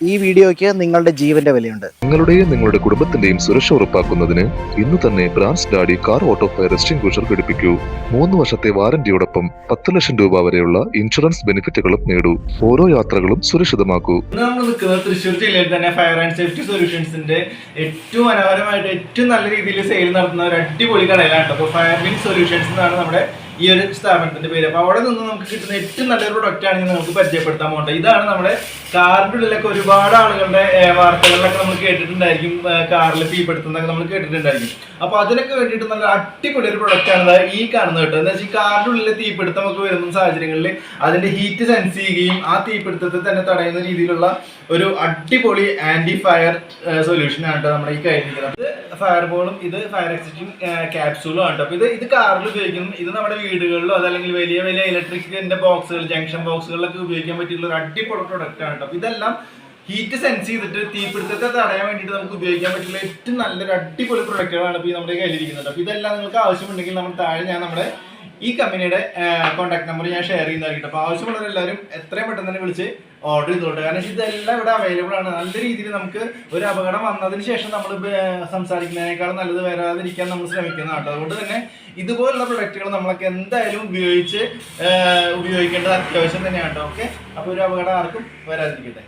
ഈ വീഡിയോയ്ക്ക് നിങ്ങളുടെ ജീവന്റെ വിലയുണ്ട്. നിങ്ങളുടെയും നിങ്ങളുടെ കുടുംബത്തിന്റെയും സുരക്ഷ ഉറപ്പാക്കുന്നതിന് ഇന്ന് തന്നെ Brands Daddy car auto fire extinguisher ഘടിപ്പിക്കൂ. മൂന്ന് വർഷത്തെ വാറന്റിയോടൊപ്പം പത്ത് ലക്ഷം രൂപ വരെയുള്ള ഇൻഷുറൻസ് ബെനിഫിറ്റുകളും നേടൂ. ഓരോ യാത്രകളും സുരക്ഷിതമാക്കൂ. ഇന്ന് നമ്മൾ നിൽക്കുന്നത് തൃശ്ശൂർ ജില്ലയിൽ തന്നെ ഫയർ ആൻഡ് സേഫ്റ്റി സൊല്യൂഷൻസിന്റെ ഏറ്റവും മനോഹരമായിട്ട് ഏറ്റവും നല്ല രീതിയിൽ സെയിൽ നടത്തുന്ന ഒരു അടിപൊളി കടയിലാണ് അപ്പോൾ ഫയർ മിൻ സൊല്യൂഷൻസ് എന്നാണ് നമ്മുടെ ഈ ഒരു സ്ഥാപനത്തിന്റെ പേര്. അപ്പോൾ അവിടെ നിന്ന് നമുക്ക് കിട്ടുന്ന ഏറ്റവും നല്ലൊരു പ്രൊഡക്റ്റ് ആണ് ഇന്ന് നമുക്ക് പരിചയപ്പെടുത്താൻ പോകട്ടെ. ഇതാണ് നമ്മുടെ കാറിന്റെ ഉള്ളിലൊക്കെ ഒരുപാട് ആളുകളുടെ വാർത്തകളിലൊക്കെ നമ്മൾ കേട്ടിട്ടുണ്ടായിരിക്കും കാറിൽ തീപ്പെടുത്തുന്നതൊക്കെ നമ്മൾ കേട്ടിട്ടുണ്ടായിരിക്കും. അപ്പോൾ അതിനൊക്കെ വേണ്ടിയിട്ട് നല്ല അടിപൊളി ഒരു പ്രൊഡക്റ്റ് ആണ് ഈ കാണുന്നത് കേട്ടോ. എന്താ വെച്ചാൽ കാറിന്റെ ഉള്ളിലെ തീപിടുത്തം ഒക്കെ വരുന്ന സാഹചര്യങ്ങളിൽ അതിന്റെ ഹീറ്റ് സെൻസ് ചെയ്യുകയും ആ തീപിടുത്തത്തെ തന്നെ തടയുന്ന രീതിയിലുള്ള ഒരു അടിപൊളി ആന്റി ഫയർ സൊല്യൂഷൻ ആണ് കേട്ടോ നമ്മുടെ ഈ ഇത് ഫയർ ബോളും ഇത് ഫയർ എക്സിറ്റിംഗ് ക്യാപ്സൂളും ആണ് കേട്ടോ. അപ്പോൾ ഇത് ഇത് കാറിൽ ഉപയോഗിക്കുന്നു. ഇത് നമ്മുടെ വീടുകളിലോ അതല്ലെങ്കിൽ വലിയ വലിയ ഇലക്ട്രിക്കിന്റെ ബോക്സുകൾ ജംഗ്ഷൻ ബോക്സുകളിലൊക്കെ ഉപയോഗിക്കാൻ പറ്റിയുള്ള ഒരു അടിപൊളി പ്രൊഡക്റ്റ് ആണ് കേട്ടോ. ഇതെല്ലാം ഹീറ്റ് സെൻസ് ചെയ്തിട്ട് തീപിടുത്തത്തെ തടയാൻ വേണ്ടിയിട്ട് നമുക്ക് ഉപയോഗിക്കാൻ പറ്റുള്ള ഏറ്റവും നല്ലൊരു അടിപൊളി പ്രൊഡക്റ്റുകളാണ് ഇപ്പോൾ നമ്മുടെ കയ്യിലിരിക്കുന്നത് അപ്പോൾ ഇതെല്ലാം നിങ്ങൾക്ക് ആവശ്യമുണ്ടെങ്കിൽ നമ്മൾ താഴെ ഞാൻ നമ്മുടെ ഈ കമ്പനിയുടെ കോൺടാക്ട് നമ്പർ ഞാൻ ഷെയർ ചെയ്യുന്നതായിരിക്കും അപ്പോൾ ആവശ്യമുള്ളവരെല്ലാവരും എത്രയും പെട്ടെന്ന് തന്നെ വിളിച്ച് ഓർഡർ ചെയ്തോട്ടെ. കാരണം ഇതെല്ലാം ഇവിടെ അവൈലബിൾ ആണ്. നല്ല രീതിയിൽ നമുക്ക് ഒരു അപകടം വന്നതിന് ശേഷം നമ്മൾ സംസാരിക്കുന്നതിനേക്കാൾ നല്ലത് വരാതിരിക്കാൻ നമ്മൾ ശ്രമിക്കുന്ന കേട്ടോ. അതുകൊണ്ട് തന്നെ ഇതുപോലുള്ള പ്രൊഡക്റ്റുകൾ നമ്മളൊക്കെ എന്തായാലും ഉപയോഗിച്ച് ഉപയോഗിക്കേണ്ടത് അത്യാവശ്യം തന്നെയാണ് കേട്ടോ. ഓക്കെ അപ്പോൾ ഒരു അപകടം ആർക്കും വരാതിരിക്കട്ടെ.